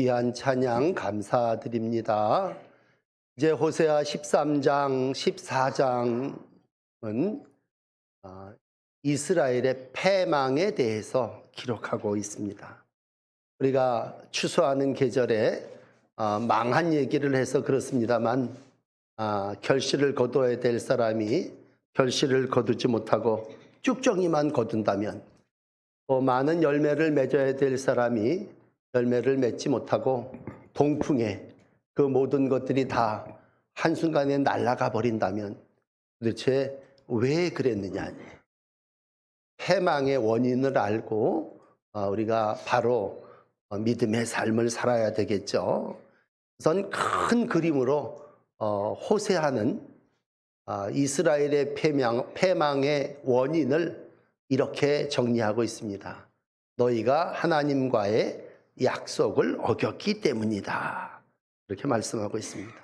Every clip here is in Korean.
귀한 찬양 감사드립니다. 이제 호세아 13장, 14장은 아, 이스라엘의 패망에 대해서 기록하고 있습니다. 우리가 추수하는 계절에 아, 망한 얘기를 해서 그렇습니다만 아, 결실을 거둬야 될 사람이 결실을 거두지 못하고 쭉정이만 거둔다면 또 많은 열매를 맺어야 될 사람이 열매를 맺지 못하고 동풍에 그 모든 것들이 다 한순간에 날아가 버린다면 도대체 왜 그랬느냐. 패망의 원인을 알고 어, 우리가 바로 어, 믿음의 삶을 살아야 되겠죠. 우선 큰 그림으로 어, 호세하는 아, 이스라엘의 패망, 패망의 원인을 이렇게 정리하고 있습니다. 너희가 하나님과의 약속을 어겼기 때문이다. 이렇게 말씀하고 있습니다.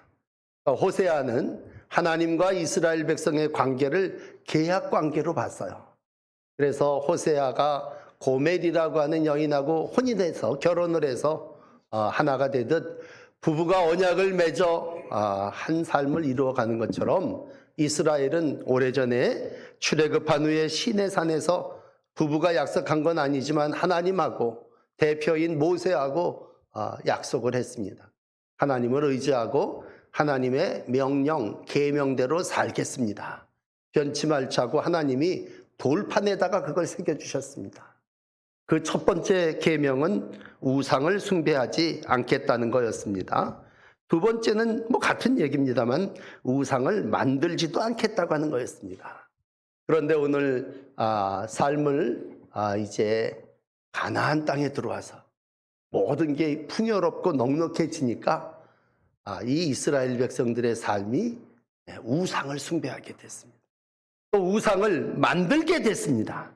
호세아는 하나님과 이스라엘 백성의 관계를 계약 관계로 봤어요. 그래서 호세아가 고멜이라고 하는 여인하고 혼인해서 결혼을 해서 어, 하나가 되듯 부부가 언약을 맺어 아, 한 삶을 이루어가는 것처럼 이스라엘은 오래전에 출애굽한 후에 시내산에서 부부가 약속한 건 아니지만 하나님하고 대표인 모세하고 아, 약속을 했습니다. 하나님을 의지하고 하나님의 명령, 계명대로 살겠습니다. 변치 말자고 하나님이 돌판에다가 그걸 새겨주셨습니다. 그 첫 번째 계명은 우상을 숭배하지 않겠다는 거였습니다. 두 번째는 뭐 같은 얘기입니다만 우상을 만들지도 않겠다고 하는 거였습니다. 그런데 오늘 아, 삶을 아, 이제 가나안 땅에 들어와서 모든 게 풍요롭고 넉넉해지니까 아, 이 이스라엘 백성들의 삶이 네, 우상을 숭배하게 됐습니다. 또 우상을 만들게 됐습니다.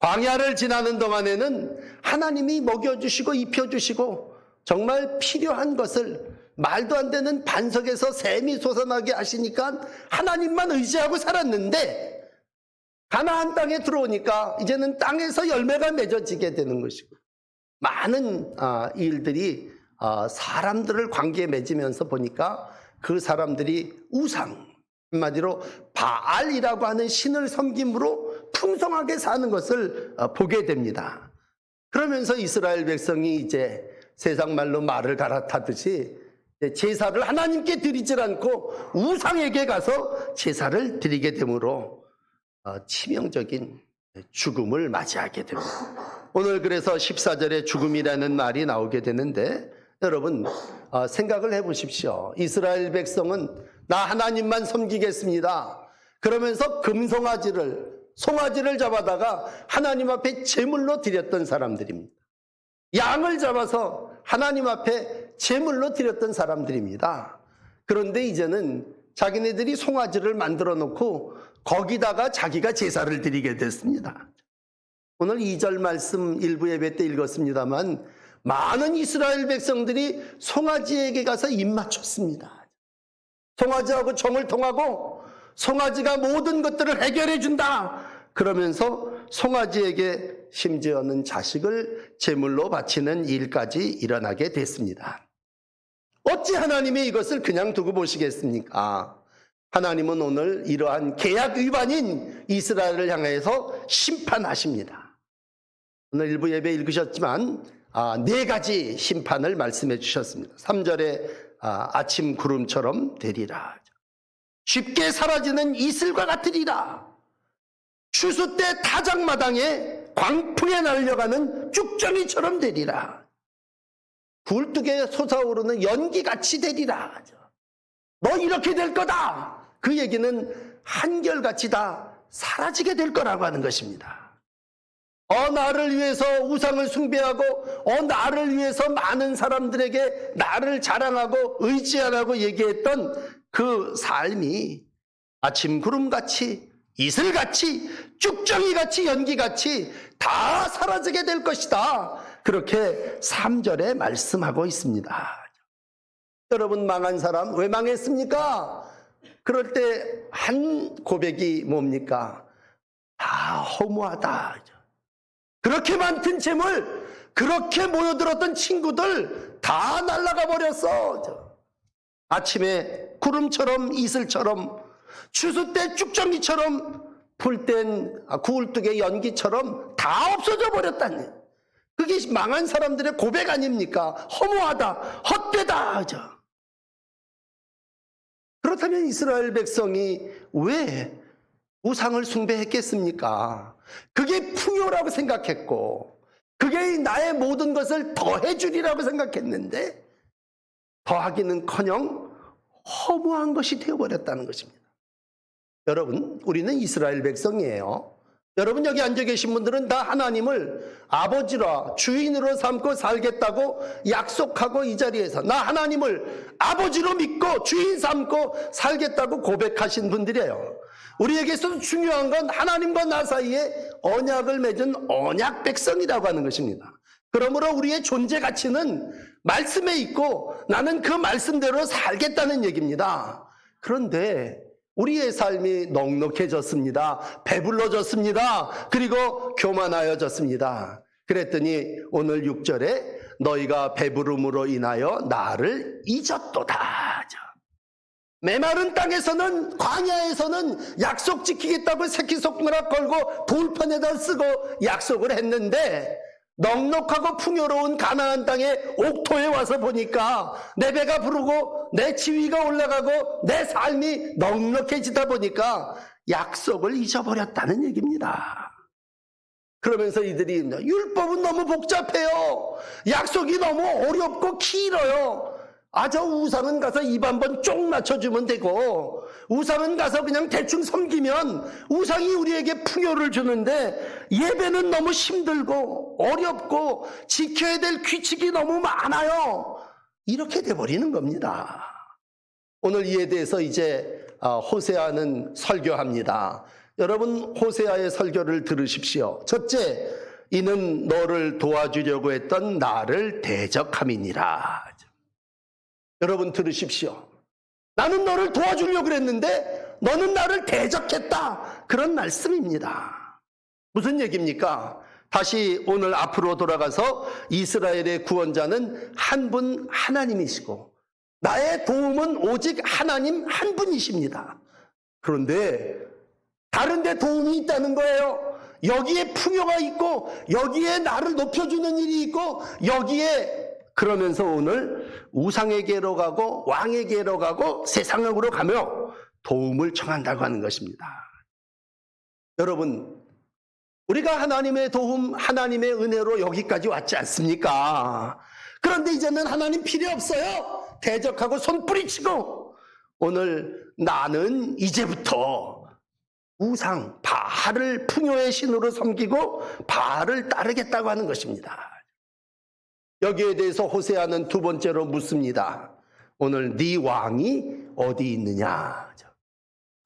광야를 지나는 동안에는 하나님이 먹여주시고 입혀주시고 정말 필요한 것을 말도 안 되는 반석에서 샘이 솟아나게 하시니까 하나님만 의지하고 살았는데 가나안 땅에 들어오니까 이제는 땅에서 열매가 맺어지게 되는 것이고 많은 아, 일들이 아, 사람들을 관계에 맺으면서 보니까 그 사람들이 우상 한마디로 바알이라고 하는 신을 섬김으로 풍성하게 사는 것을 어, 보게 됩니다. 그러면서 이스라엘 백성이 이제 세상 말로 말을 갈아타듯이 제사를 하나님께 드리질 않고 우상에게 가서 제사를 드리게 되므로 어, 치명적인 죽음을 맞이하게 됩니다. 오늘 그래서 14절에 죽음이라는 말이 나오게 되는데 여러분 어, 생각을 해보십시오. 이스라엘 백성은 나 하나님만 섬기겠습니다. 그러면서 금송아지를 송아지를 잡아다가 하나님 앞에 제물로 드렸던 사람들입니다. 양을 잡아서 하나님 앞에 제물로 드렸던 사람들입니다. 그런데 이제는 자기네들이 송아지를 만들어 놓고 거기다가 자기가 제사를 드리게 됐습니다. 오늘 2절 말씀 일부 예배 때 읽었습니다만 많은 이스라엘 백성들이 송아지에게 가서 입 맞췄습니다. 송아지하고 정을 통하고 송아지가 모든 것들을 해결해 준다. 그러면서 송아지에게 심지어는 자식을 제물로 바치는 일까지 일어나게 됐습니다. 어찌 하나님이 이것을 그냥 두고 보시겠습니까? 하나님은 오늘 이러한 계약 위반인 이스라엘을 향해서 심판하십니다. 오늘 일부 예배 읽으셨지만 아, 네 가지 심판을 말씀해 주셨습니다. 3절에 아, 침 구름처럼 되리라. 쉽게 사라지는 이슬과 같으리라. 추수 때 타작마당에 광풍에 날려가는 쭉정이처럼 되리라. 굴뚝에 솟아오르는 연기같이 되리라. 너 이렇게 될 거다. 그 얘기는 한결같이 다 사라지게 될 거라고 하는 것입니다. 어, 나를 위해서 우상을 숭배하고, 어, 나를 위해서 많은 사람들에게 나를 자랑하고 의지하라고 얘기했던 그 삶이 아침 구름같이, 이슬같이, 쭉정이같이, 연기같이 다 사라지게 될 것이다. 그렇게 3절에 말씀하고 있습니다. 여러분 망한 사람 왜 망했습니까? 그럴 때 한 고백이 뭡니까? 다 허무하다. 그렇게 많던 재물, 그렇게 모여들었던 친구들 다 날아가 버렸어. 저. 아침에 구름처럼 이슬처럼 추수 때 쭉정이처럼 불땐 아, 구울뚝의 연기처럼 다 없어져 버렸다니. 그게 망한 사람들의 고백 아닙니까? 허무하다, 헛되다. 저. 그렇다면 이스라엘 백성이 왜 우상을 숭배했겠습니까? 그게 풍요라고 생각했고, 그게 나의 모든 것을 더해주리라고 생각했는데, 더하기는 커녕 허무한 것이 되어버렸다는 것입니다. 여러분, 우리는 이스라엘 백성이에요. 여러분, 여기 앉아 계신 분들은 다 하나님을 아버지라 주인으로 삼고 살겠다고 약속하고 이 자리에서 나 하나님을 아버지로 믿고 주인 삼고 살겠다고 고백하신 분들이에요. 우리에게서 중요한 건 하나님과 나 사이에 언약을 맺은 언약 백성이라고 하는 것입니다. 그러므로 우리의 존재 가치는 말씀에 있고 나는 그 말씀대로 살겠다는 얘기입니다. 그런데 우리의 삶이 넉넉해졌습니다. 배불러졌습니다. 그리고 교만하여졌습니다. 그랬더니 오늘 6절에 너희가 배부름으로 인하여 나를 잊었도다. 메마른 땅에서는 광야에서는 약속 지키겠다고 새끼 손가락 걸고 돌판에다 쓰고 약속을 했는데 넉넉하고 풍요로운 가나안 땅의 옥토에 와서 보니까 내 배가 부르고 내 지위가 올라가고 내 삶이 넉넉해지다 보니까 약속을 잊어버렸다는 얘기입니다. 그러면서 이들이 율법은 너무 복잡해요. 약속이 너무 어렵고 길어요. 아, 저 우상은 가서 입 한 번 쫑 맞춰주면 되고, 우상은 가서 그냥 대충 섬기면 우상이 우리에게 풍요를 주는데, 예배는 너무 힘들고, 어렵고, 지켜야 될 규칙이 너무 많아요. 이렇게 돼버리는 겁니다. 오늘 이에 대해서 이제 아, 호세아는 설교합니다. 여러분, 호세아의 설교를 들으십시오. 첫째, 이는 너를 도와주려고 했던 나를 대적함이니라. 여러분 들으십시오. 나는 너를 도와주려고 그랬는데 너는 나를 대적했다. 그런 말씀입니다. 무슨 얘기입니까? 다시 오늘 앞으로 돌아가서 이스라엘의 구원자는 한 분 하나님이시고 나의 도움은 오직 하나님 한 분이십니다. 그런데 다른 데 도움이 있다는 거예요. 여기에 풍요가 있고 여기에 나를 높여주는 일이 있고 여기에 그러면서 오늘 우상에게로 가고 왕에게로 가고 세상으로 가며 도움을 청한다고 하는 것입니다. 여러분, 우리가 하나님의 도움, 하나님의 은혜로 여기까지 왔지 않습니까? 그런데 이제는 하나님 필요 없어요. 대적하고 손 뿌리치고 오늘 나는 이제부터 우상, 바알을 풍요의 신으로 섬기고 바알을 따르겠다고 하는 것입니다. 여기에 대해서 호세아는 두 번째로 묻습니다. 오늘 네 왕이 어디 있느냐?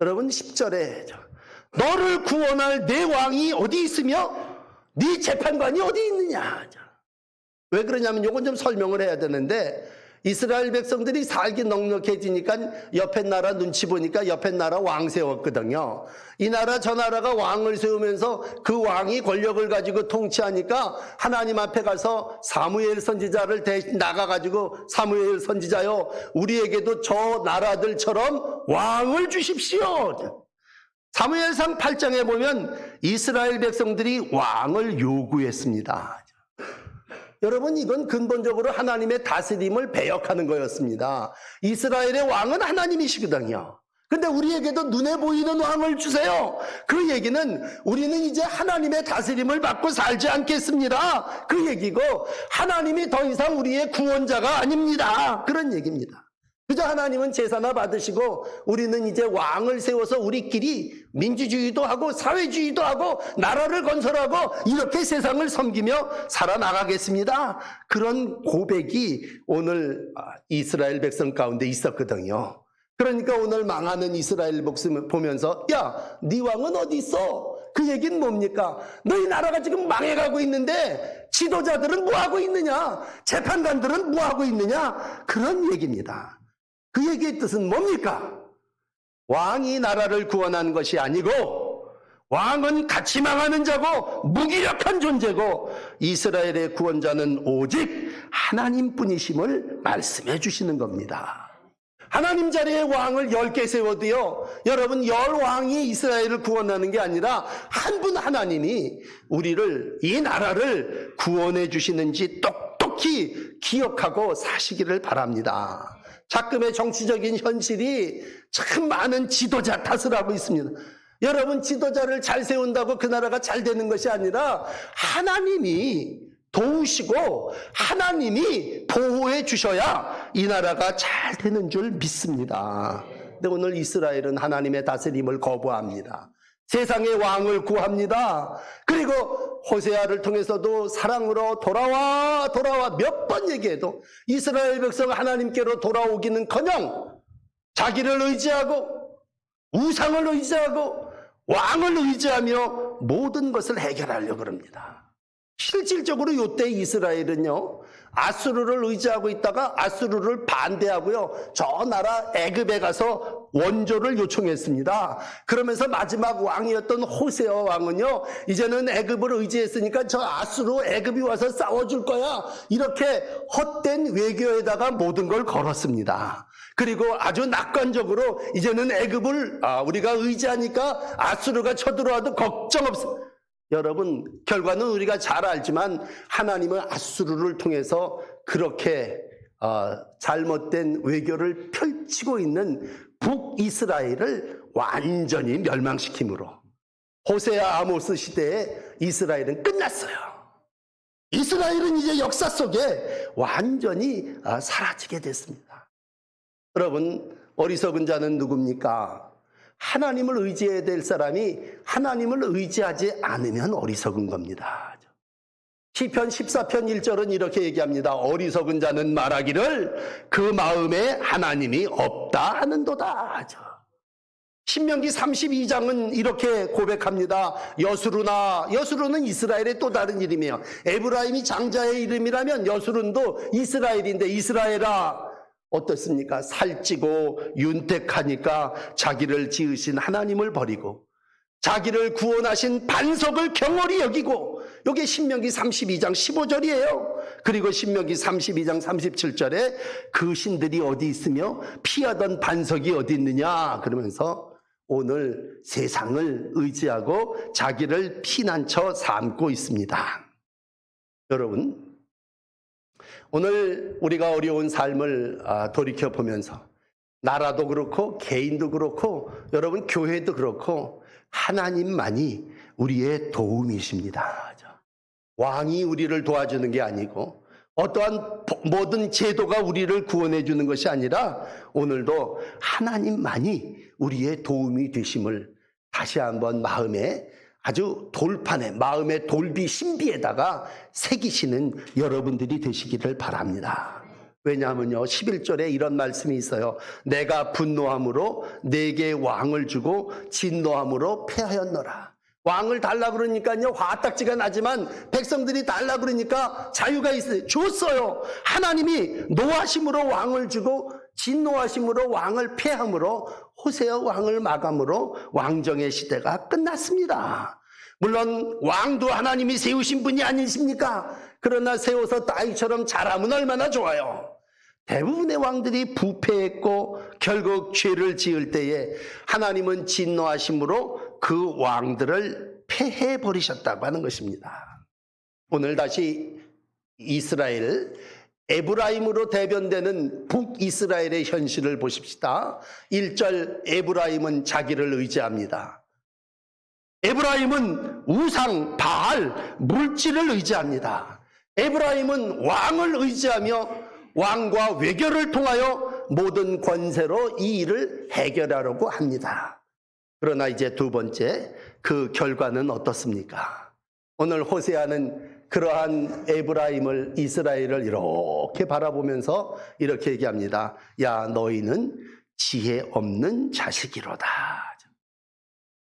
여러분 10절에 너를 구원할 내 왕이 어디 있으며 네 재판관이 어디 있느냐? 왜 그러냐면 이건 좀 설명을 해야 되는데 이스라엘 백성들이 살기 넉넉해지니까 옆에 나라 눈치 보니까 옆에 나라 왕 세웠거든요. 이 나라 저 나라가 왕을 세우면서 그 왕이 권력을 가지고 통치하니까 하나님 앞에 가서 사무엘 선지자를 대신 나가가지고 사무엘 선지자요 우리에게도 저 나라들처럼 왕을 주십시오. 사무엘상 8장에 보면 이스라엘 백성들이 왕을 요구했습니다. 여러분 이건 근본적으로 하나님의 다스림을 배역하는 거였습니다. 이스라엘의 왕은 하나님이시거든요. 근데 우리에게도 눈에 보이는 왕을 주세요. 그 얘기는 우리는 이제 하나님의 다스림을 받고 살지 않겠습니다. 그 얘기고 하나님이 더 이상 우리의 구원자가 아닙니다. 그런 얘기입니다. 그저 하나님은 제사나 받으시고 우리는 이제 왕을 세워서 우리끼리 민주주의도 하고 사회주의도 하고 나라를 건설하고 이렇게 세상을 섬기며 살아나가겠습니다. 그런 고백이 오늘 이스라엘 백성 가운데 있었거든요. 그러니까 오늘 망하는 이스라엘 백성 보면서 야, 네 왕은 어디 있어? 그 얘기는 뭡니까? 너희 나라가 지금 망해가고 있는데 지도자들은 뭐 하고 있느냐? 재판관들은 뭐 하고 있느냐? 그런 얘기입니다. 그 얘기의 뜻은 뭡니까? 왕이 나라를 구원한 것이 아니고 왕은 같이 망하는 자고 무기력한 존재고 이스라엘의 구원자는 오직 하나님뿐이심을 말씀해 주시는 겁니다. 하나님 자리에 왕을 열개 세워도요, 여러분, 열 왕이 이스라엘을 구원하는 게 아니라 한 분 하나님이 우리를, 이 나라를 구원해 주시는지 똑똑히 기억하고 사시기를 바랍니다. 자금의 정치적인 현실이 참 많은 지도자 탓을 하고 있습니다. 여러분, 지도자를 잘 세운다고 그 나라가 잘 되는 것이 아니라 하나님이 도우시고 하나님이 보호해 주셔야 이 나라가 잘 되는 줄 믿습니다. 근데 오늘 이스라엘은 하나님의 다스림을 거부합니다. 세상의 왕을 구합니다. 그리고 호세아를 통해서도 사랑으로 돌아와 돌아와 몇 번 얘기해도 이스라엘 백성 하나님께로 돌아오기는커녕 자기를 의지하고 우상을 의지하고 왕을 의지하며 모든 것을 해결하려고 그럽니다. 실질적으로 요때 이스라엘은요 아수르를 의지하고 있다가 아수르를 반대하고요 저 나라 애굽에 가서 원조를 요청했습니다. 그러면서 마지막 왕이었던 호세아 왕은요 이제는 애굽을 의지했으니까 저 아수르 애굽이 와서 싸워줄 거야 이렇게 헛된 외교에다가 모든 걸 걸었습니다. 그리고 아주 낙관적으로 이제는 애굽을 아, 우리가 의지하니까 아수르가 쳐들어와도 걱정 없어. 여러분, 결과는 우리가 잘 알지만 하나님은 아수르를 통해서 그렇게 어, 잘못된 외교를 펼치고 있는 북이스라엘을 완전히 멸망시킴으로 호세아 아모스 시대에 이스라엘은 끝났어요. 이스라엘은 이제 역사 속에 완전히 아, 사라지게 됐습니다. 여러분, 어리석은 자는 누굽니까? 하나님을 의지해야 될 사람이 하나님을 의지하지 않으면 어리석은 겁니다. 시편 14편 1절은 이렇게 얘기합니다. 어리석은 자는 말하기를 그 마음에 하나님이 없다 하는도다. 신명기 32장은 이렇게 고백합니다. 여수르나 여수르는 이스라엘의 또 다른 이름이에요. 에브라임이 장자의 이름이라면 여수른도 이스라엘인데 이스라엘아 어떻습니까? 살찌고 윤택하니까 자기를 지으신 하나님을 버리고 자기를 구원하신 반석을 경홀히 여기고 이게 신명기 32장 15절이에요. 그리고 신명기 32장 37절에 그 신들이 어디 있으며 피하던 반석이 어디 있느냐 그러면서 오늘 세상을 의지하고 자기를 피난처 삼고 있습니다. 여러분 오늘 우리가 어려운 삶을 아, 돌이켜 보면서 나라도 그렇고 개인도 그렇고 여러분 교회도 그렇고 하나님만이 우리의 도움이십니다. 왕이 우리를 도와주는 게 아니고 어떠한 모든 제도가 우리를 구원해 주는 것이 아니라 오늘도 하나님만이 우리의 도움이 되심을 다시 한번 마음에 아주 돌판에 마음의 돌비 신비에다가 새기시는 여러분들이 되시기를 바랍니다. 왜냐하면요, 11절에 이런 말씀이 있어요. 내가 분노함으로 내게 왕을 주고 진노함으로 패하였노라. 왕을 달라 그러니까요, 화딱지가 나지만 백성들이 달라 그러니까 자유가 있어요. 줬어요. 하나님이 노하심으로 왕을 주고 진노하심으로 왕을 패함으로 호세아 왕을 마감으로 왕정의 시대가 끝났습니다. 물론 왕도 하나님이 세우신 분이 아니십니까? 그러나 세워서 따위처럼 자라면 얼마나 좋아요. 대부분의 왕들이 부패했고 결국 죄를 지을 때에 하나님은 진노하심으로 그 왕들을 폐해 버리셨다고 하는 것입니다. 오늘 다시 이스라엘 에브라임으로 대변되는 북이스라엘의 현실을 보십시다. 1절 에브라임은 자기를 의지합니다. 에브라임은 우상, 바알, 물질을 의지합니다. 에브라임은 왕을 의지하며 왕과 외교를 통하여 모든 권세로 이 일을 해결하려고 합니다. 그러나 이제 두 번째, 그 결과는 어떻습니까? 오늘 호세아는 그러한 에브라임을 이스라엘을 이렇게 바라보면서 이렇게 얘기합니다. 야 너희는 지혜 없는 자식이로다.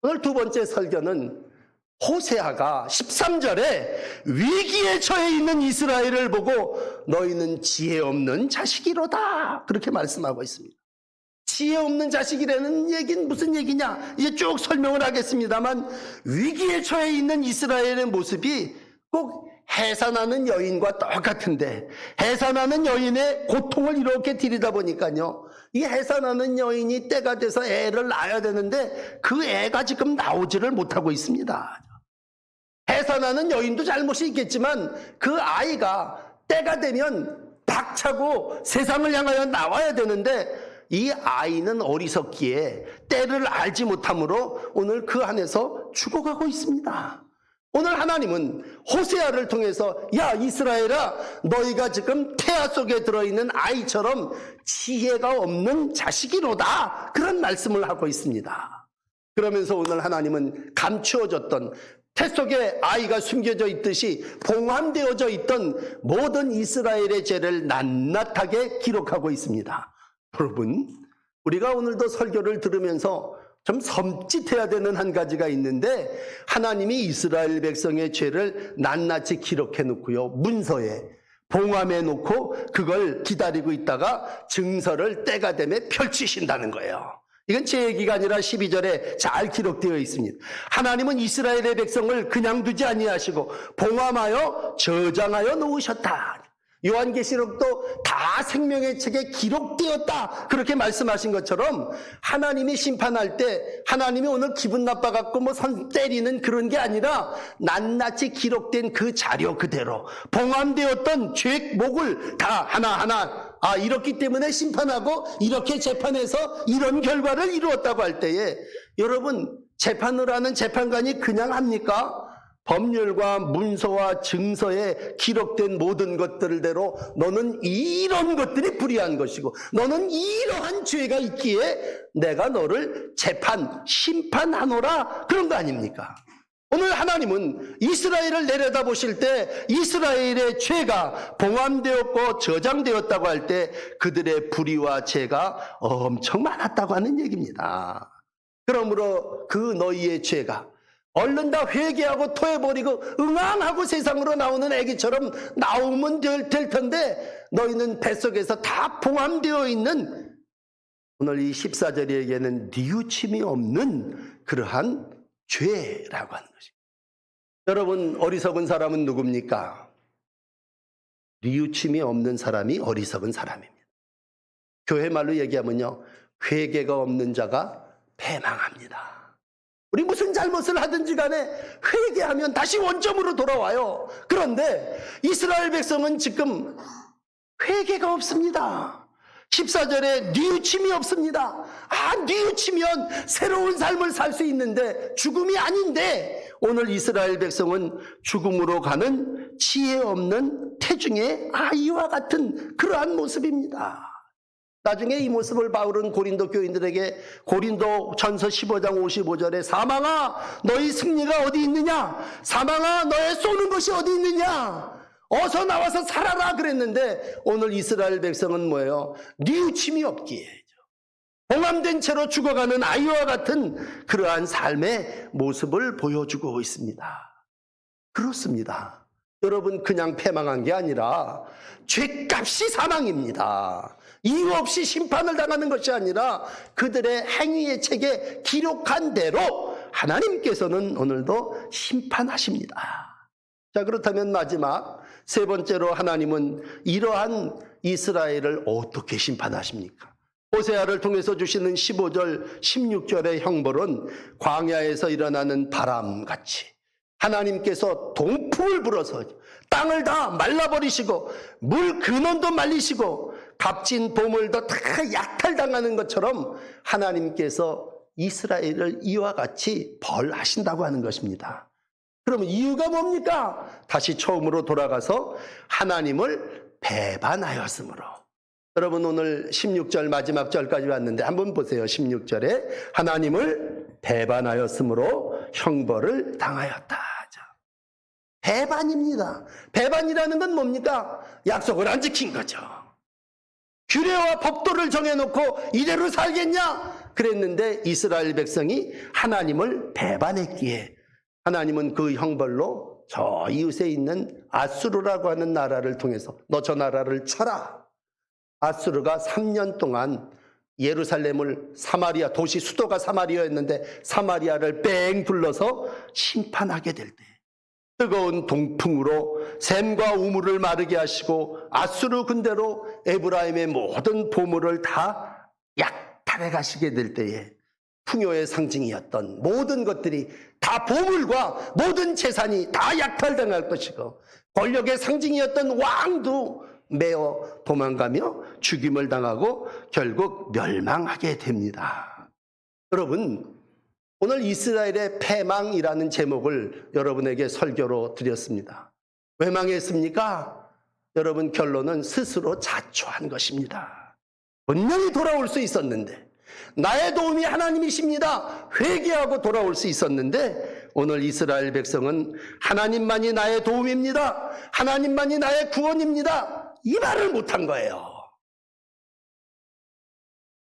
오늘 두 번째 설교는 호세아가 13절에 위기에 처해 있는 이스라엘을 보고 너희는 지혜 없는 자식이로다. 그렇게 말씀하고 있습니다. 지혜 없는 자식이라는 얘기는 무슨 얘기냐? 이제 쭉 설명을 하겠습니다만 위기에 처해 있는 이스라엘의 모습이 꼭 해산하는 여인과 똑같은데 해산하는 여인의 고통을 이렇게 들이다 보니까요. 이 해산하는 여인이 때가 돼서 애를 낳아야 되는데 그 애가 지금 나오지를 못하고 있습니다. 해산하는 여인도 잘못이 있겠지만 그 아이가 때가 되면 박차고 세상을 향하여 나와야 되는데 이 아이는 어리석기에 때를 알지 못하므로 오늘 그 안에서 죽어가고 있습니다. 오늘 하나님은 호세아를 통해서 야 이스라엘아 너희가 지금 태아 속에 들어있는 아이처럼 지혜가 없는 자식이로다 그런 말씀을 하고 있습니다. 그러면서 오늘 하나님은 감추어졌던 태 속에 아이가 숨겨져 있듯이 봉함되어져 있던 모든 이스라엘의 죄를 낱낱하게 기록하고 있습니다. 여러분, 우리가 오늘도 설교를 들으면서 좀 섬찟해야 되는 한 가지가 있는데 하나님이 이스라엘 백성의 죄를 낱낱이 기록해 놓고요. 문서에 봉함해 놓고 그걸 기다리고 있다가 증서를 때가 되면 펼치신다는 거예요. 이건 제 얘기가 아니라 12절에 잘 기록되어 있습니다. 하나님은 이스라엘의 백성을 그냥 두지 아니하시고 봉함하여 저장하여 놓으셨다. 요한계시록도 다 생명의 책에 기록되었다. 그렇게 말씀하신 것처럼 하나님이 심판할 때 하나님이 오늘 기분 나빠갖고 뭐 선 때리는 그런 게 아니라 낱낱이 기록된 그 자료 그대로 봉함되었던 죄목을 다 하나하나 아, 이렇기 때문에 심판하고 이렇게 재판해서 이런 결과를 이루었다고 할 때에 여러분 재판을 하는 재판관이 그냥 합니까? 법률과 문서와 증서에 기록된 모든 것들대로 너는 이런 것들이 불의한 것이고 너는 이러한 죄가 있기에 내가 너를 재판, 심판하노라 그런 거 아닙니까? 오늘 하나님은 이스라엘을 내려다 보실 때 이스라엘의 죄가 봉함되었고 저장되었다고 할 때 그들의 불의와 죄가 엄청 많았다고 하는 얘기입니다. 그러므로 그 너희의 죄가 얼른 다 회개하고 토해버리고 응앙하고 세상으로 나오는 애기처럼 나오면 될, 될 텐데 너희는 뱃속에서 다 봉함되어 있는 오늘 이 14절에게는 뉘우침이 없는 그러한 죄라고 하는 것입니다. 여러분 어리석은 사람은 누굽니까? 뉘우침이 없는 사람이 어리석은 사람입니다. 교회 말로 얘기하면요. 회개가 없는 자가 패망합니다. 우리 무슨 잘못을 하든지 간에 회개하면 다시 원점으로 돌아와요. 그런데 이스라엘 백성은 지금 회개가 없습니다. 14절에 뉘우침이 없습니다. 아, 뉘우치면 새로운 삶을 살 수 있는데 죽음이 아닌데 오늘 이스라엘 백성은 죽음으로 가는 지혜 없는 태중의 아이와 같은 그러한 모습입니다. 나중에 이 모습을 바울은 고린도 교인들에게 고린도 전서 15장 55절에 사망아 너희 승리가 어디 있느냐? 사망아 너의 쏘는 것이 어디 있느냐? 어서 나와서 살아라 그랬는데 오늘 이스라엘 백성은 뭐예요? 뉘우침이 없기에 봉함된 채로 죽어가는 아이와 같은 그러한 삶의 모습을 보여주고 있습니다. 그렇습니다. 여러분 그냥 패망한 게 아니라 죄값이 사망입니다 이유 없이 심판을 당하는 것이 아니라 그들의 행위의 책에 기록한 대로 하나님께서는 오늘도 심판하십니다. 자, 그렇다면 마지막 세 번째로 하나님은 이러한 이스라엘을 어떻게 심판하십니까? 호세아를 통해서 주시는 15절, 16절의 형벌은 광야에서 일어나는 바람같이 하나님께서 동풍을 불어서 땅을 다 말라버리시고 물 근원도 말리시고 값진 보물도 다 약탈당하는 것처럼 하나님께서 이스라엘을 이와 같이 벌하신다고 하는 것입니다. 그러면 이유가 뭡니까? 다시 처음으로 돌아가서 하나님을 배반하였으므로. 여러분 오늘 16절 마지막 절까지 왔는데 한번 보세요. 16절에 하나님을 배반하였으므로 형벌을 당하였다. 배반입니다. 배반이라는 건 뭡니까? 약속을 안 지킨 거죠. 규례와 법도를 정해놓고 이대로 살겠냐? 그랬는데 이스라엘 백성이 하나님을 배반했기에 하나님은 그 형벌로 저 이웃에 있는 아수르라고 하는 나라를 통해서 너 저 나라를 쳐라. 아수르가 3년 동안 예루살렘을 사마리아 도시 수도가 사마리아였는데 사마리아를 뺑 둘러서 심판하게 될 때 뜨거운 동풍으로 샘과 우물을 마르게 하시고 아수르 군대로 에브라임의 모든 보물을 다 약탈해 가시게 될 때에 풍요의 상징이었던 모든 것들이 다 보물과 모든 재산이 다 약탈당할 것이고 권력의 상징이었던 왕도 매어 도망가며 죽임을 당하고 결국 멸망하게 됩니다. 여러분, 오늘 이스라엘의 패망이라는 제목을 여러분에게 설교로 드렸습니다. 왜 망했습니까? 여러분 결론은 스스로 자초한 것입니다. 분명히 돌아올 수 있었는데 나의 도움이 하나님이십니다. 회개하고 돌아올 수 있었는데 오늘 이스라엘 백성은 하나님만이 나의 도움입니다. 하나님만이 나의 구원입니다. 이 말을 못한 거예요.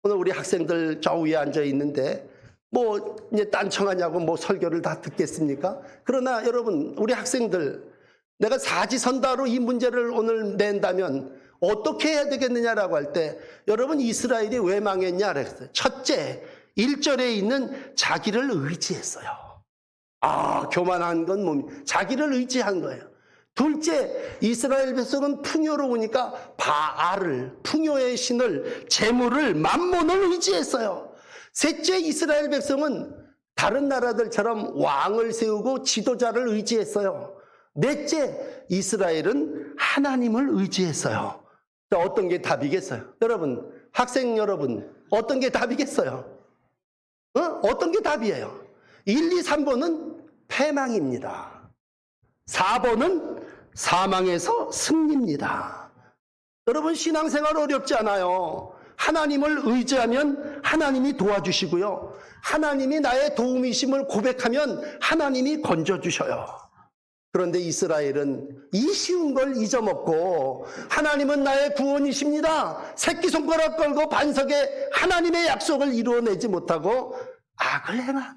오늘 우리 학생들 저 위에 앉아 있는데 뭐 이제 딴청하냐고 뭐 설교를 다 듣겠습니까? 그러나 여러분 우리 학생들 내가 사지선다로 이 문제를 오늘 낸다면 어떻게 해야 되겠느냐라고 할 때 여러분 이스라엘이 왜 망했냐 그랬어요. 첫째 1절에 있는 자기를 의지했어요. 아 교만한 건 몸이 자기를 의지한 거예요. 둘째 이스라엘 백성은 풍요로우니까 바알을 풍요의 신을 재물을 만몬을 의지했어요. 셋째 이스라엘 백성은 다른 나라들처럼 왕을 세우고 지도자를 의지했어요. 넷째 이스라엘은 하나님을 의지했어요. 자, 어떤 게 답이겠어요? 여러분 학생 여러분 어떤 게 답이겠어요? 어? 어떤 게 답이에요? 1, 2, 3번은 패망입니다. 4번은 사망에서 승리입니다. 여러분 신앙생활 어렵지 않아요. 하나님을 의지하면 하나님이 도와주시고요. 하나님이 나의 도움이심을 고백하면 하나님이 건져주셔요. 그런데 이스라엘은 이 쉬운 걸 잊어먹고 하나님은 나의 구원이십니다. 새끼손가락 걸고 반석에 하나님의 약속을 이루어내지 못하고 악을 행한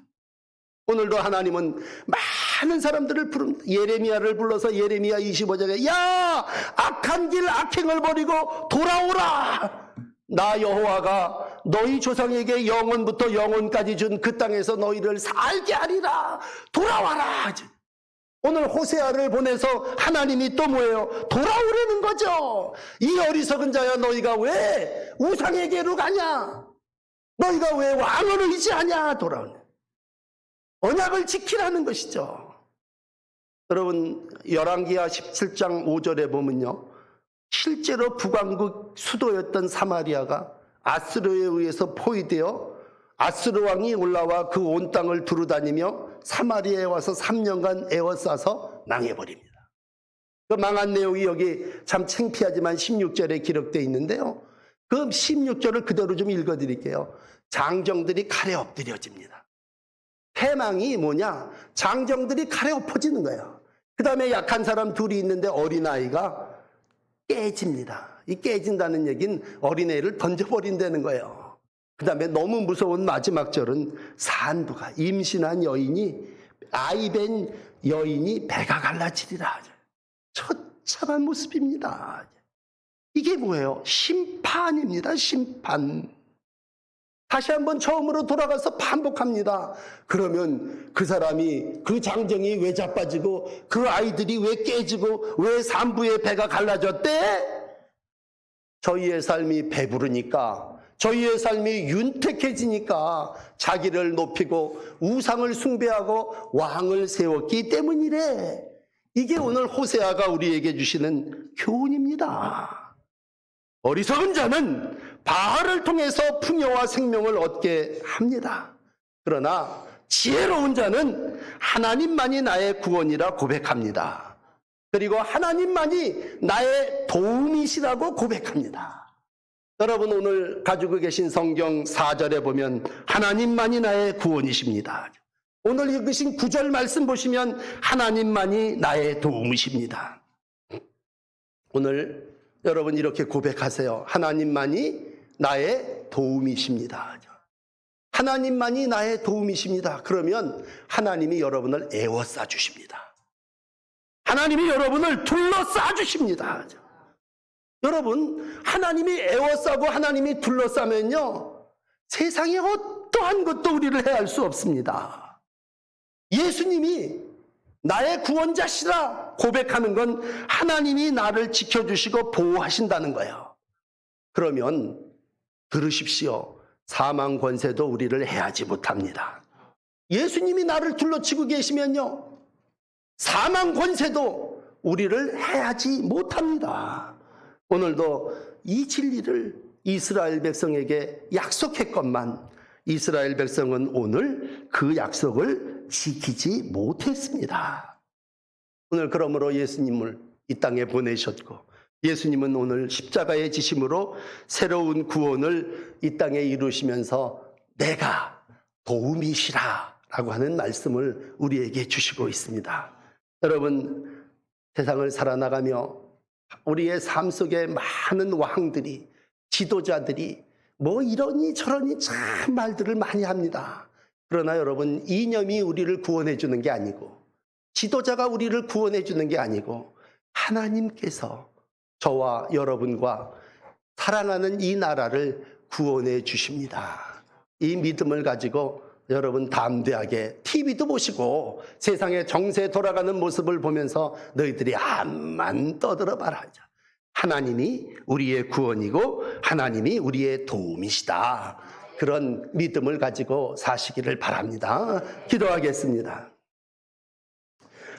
오늘도 하나님은 많은 사람들을 부릅니다. 예레미야를 불러서 예레미야 25장에 야 악한 길 악행을 버리고 돌아오라 나 여호와가 너희 조상에게 영원부터 영원까지 준 그 땅에서 너희를 살게 하리라 돌아와라 오늘 호세아를 보내서 하나님이 또 뭐예요? 돌아오라는 거죠. 이 어리석은 자야 너희가 왜 우상에게로 가냐? 너희가 왜 왕을 의지하냐? 돌아오네. 언약을 지키라는 것이죠. 여러분 열왕기하 17장 5절에 보면요. 실제로 북왕국 수도였던 사마리아가 아스르에 의해서 포위되어 아스르 왕이 올라와 그 온 땅을 두루다니며 사마리아에 와서 3년간 에워싸서 망해버립니다. 그 망한 내용이 여기 참 창피하지만 16절에 기록되어 있는데요. 그 16절을 그대로 좀 읽어드릴게요. 장정들이 칼에 엎드려집니다. 패망이 뭐냐? 장정들이 칼에 엎어지는 거예요. 그 다음에 약한 사람 둘이 있는데 어린아이가 깨집니다. 이 깨진다는 얘기는 어린애를 던져버린다는 거예요. 그 다음에 너무 무서운 마지막 절은 산부가 임신한 여인이 아이벤 여인이 배가 갈라지리라. 처참한 모습입니다. 이게 뭐예요? 심판입니다. 심판. 다시 한번 처음으로 돌아가서 반복합니다. 그러면 그 사람이 그 장정이 왜 자빠지고 그 아이들이 왜 깨지고 왜 산부의 배가 갈라졌대? 저희의 삶이 배부르니까 저희의 삶이 윤택해지니까 자기를 높이고 우상을 숭배하고 왕을 세웠기 때문이래. 이게 오늘 호세아가 우리에게 주시는 교훈입니다. 어리석은 자는 바알을 통해서 풍요와 생명을 얻게 합니다. 그러나 지혜로운 자는 하나님만이 나의 구원이라 고백합니다. 그리고 하나님만이 나의 도움이시라고 고백합니다. 여러분 오늘 가지고 계신 성경 4절에 보면 하나님만이 나의 구원이십니다. 오늘 읽으신 9절 말씀 보시면 하나님만이 나의 도움이십니다. 오늘 여러분 이렇게 고백하세요. 하나님만이 나의 도움이십니다. 하나님만이 나의 도움이십니다. 그러면 하나님이 여러분을 애워싸 주십니다. 하나님이 여러분을 둘러싸 주십니다. 여러분, 하나님이 애워싸고 하나님이 둘러싸면요. 세상에 어떠한 것도 우리를 해할 수 없습니다. 예수님이 나의 구원자시라 고백하는 건 하나님이 나를 지켜주시고 보호하신다는 거예요. 그러면 들으십시오. 사망 권세도 우리를 해하지 못합니다. 예수님이 나를 둘러치고 계시면요. 사망 권세도 우리를 해하지 못합니다. 오늘도 이 진리를 이스라엘 백성에게 약속했건만 이스라엘 백성은 오늘 그 약속을 지키지 못했습니다. 오늘 그러므로 예수님을 이 땅에 보내셨고 예수님은 오늘 십자가의 지심으로 새로운 구원을 이 땅에 이루시면서 내가 도움이시라 라고 하는 말씀을 우리에게 주시고 있습니다. 여러분 세상을 살아나가며 우리의 삶 속에 많은 왕들이 지도자들이 뭐 이러니 저러니 참 말들을 많이 합니다. 그러나 여러분 이념이 우리를 구원해 주는 게 아니고 지도자가 우리를 구원해 주는 게 아니고 하나님께서 저와 여러분과 사랑하는 이 나라를 구원해 주십니다. 이 믿음을 가지고 여러분 담대하게 TV도 보시고 세상의 정세 돌아가는 모습을 보면서 너희들이 암만 떠들어 봐라. 하나님이 우리의 구원이고 하나님이 우리의 도움이시다. 그런 믿음을 가지고 사시기를 바랍니다. 기도하겠습니다.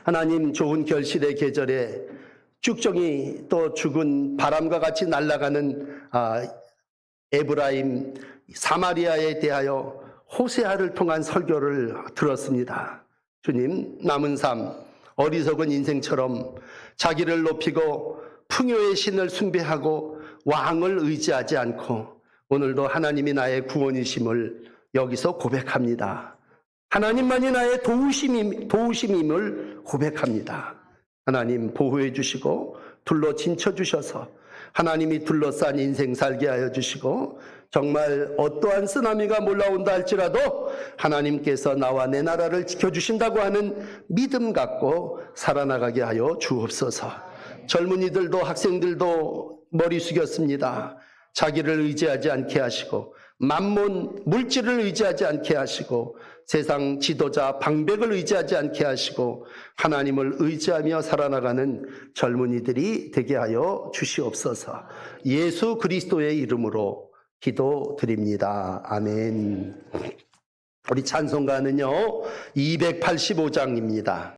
하나님 좋은 결실의 계절에 쭉정이 또 죽은 바람과 같이 날아가는 아, 에브라임 사마리아에 대하여 호세아를 통한 설교를 들었습니다. 주님 남은 삶 어리석은 인생처럼 자기를 높이고 풍요의 신을 숭배하고 왕을 의지하지 않고 오늘도 하나님이 나의 구원이심을 여기서 고백합니다. 하나님만이 나의 도우심임, 도우심임을 고백합니다. 하나님 보호해 주시고 둘러 진쳐 주셔서 하나님이 둘러싼 인생 살게 하여 주시고 정말 어떠한 쓰나미가 몰라온다 할지라도 하나님께서 나와 내 나라를 지켜주신다고 하는 믿음 갖고 살아나가게 하여 주옵소서. 젊은이들도 학생들도 머리 숙였습니다. 자기를 의지하지 않게 하시고 만몬 물질을 의지하지 않게 하시고 세상 지도자 방백을 의지하지 않게 하시고 하나님을 의지하며 살아나가는 젊은이들이 되게 하여 주시옵소서. 예수 그리스도의 이름으로 기도드립니다. 아멘. 우리 찬송가는요, 285장입니다.